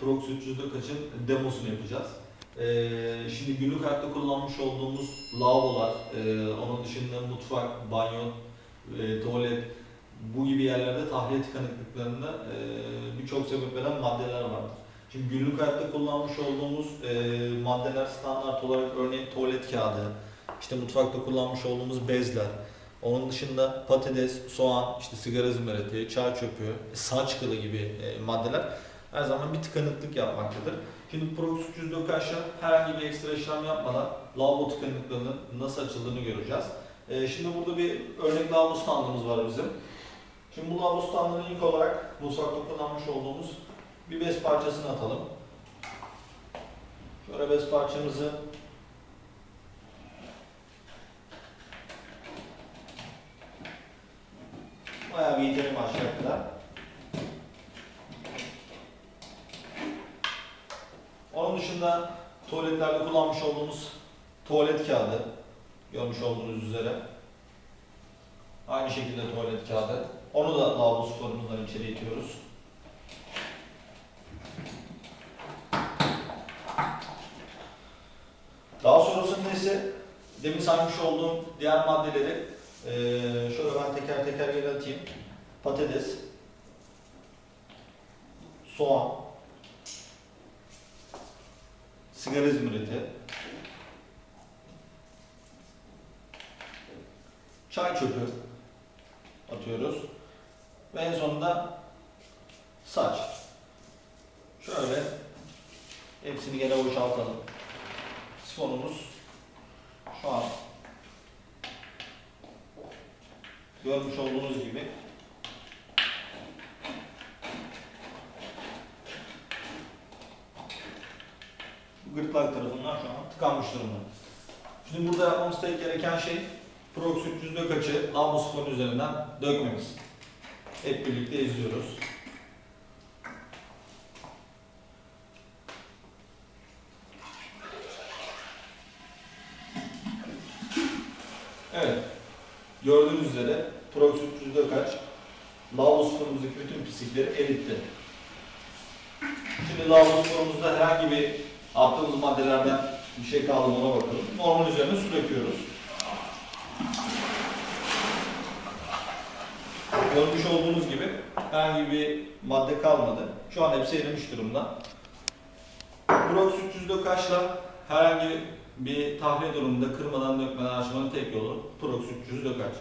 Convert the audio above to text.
Prox 300'de kaçın demosunu yapacağız. Ee, şimdi günlük hayatta kullanmış olduğumuz lavabolar, e, onun dışında mutfak, banyo, e, tuvalet, bu gibi yerlerde tahliye tıkanıklıklarında e, birçok sebep veren maddeler vardır. Şimdi günlük hayatta kullanmış olduğumuz e, maddeler standart olarak örneğin tuvalet kağıdı, işte mutfakta kullanmış olduğumuz bezler, onun dışında patates, soğan, işte sigara zımbarati, çay çöpü, saç kılı gibi e, maddeler her zaman bir tıkanıklık yapmaktadır. Şimdi Prox 300 Dökaş'la herhangi bir ekstra işlem yapmadan lavabo tıkanıklığının nasıl açıldığını göreceğiz. E, şimdi burada bir örnek lavabo standımız var bizim. Şimdi bu lavabo standını ilk olarak mutfakta kullanmış olduğumuz bir bez parçasını atalım. Şöyle bez parçamızı bayağı bir itelim aşağı kadar. Onun dışında tuvaletlerde kullanmış olduğumuz tuvalet kağıdı görmüş olduğunuz üzere. Aynı şekilde tuvalet kağıdı. Onu da lavabo sporumuzdan içeri itiyoruz. Daha sonrasında ise demin saymış olduğum diğer maddeleri eee, şöyle ben teker teker geri atayım. Patates, soğan, sigara izmariti, çay çöpü atıyoruz. Ve en sonunda saç. Şöyle hepsini gene boşaltalım. Sifonumuz şu an görmüş olduğunuz gibi bu gırtlak tarafından şu an tıkanmış durumda. Şimdi burada yapmamız gereken şey Prox 300 dökaçı lavabo sifonu üzerinden dökmemiz. Hep birlikte izliyoruz. Evet. Gördüğünüz üzere Prox 300 dökaç lavabo sifonumuzdaki bütün pislikleri eritti. Şimdi lavabo sifonumuzda herhangi bir attığımız maddelerden bir şey kaldı ona bakalım. Normal üzerine su döküyoruz. Görmüş olduğunuz gibi herhangi bir madde kalmadı. Şu an hepsi erimiş durumda. Prox 300 dökaçla herhangi bir tahliye durumunda kırmadan dökmeden açmanın tek yolu Prox 300 dökaç.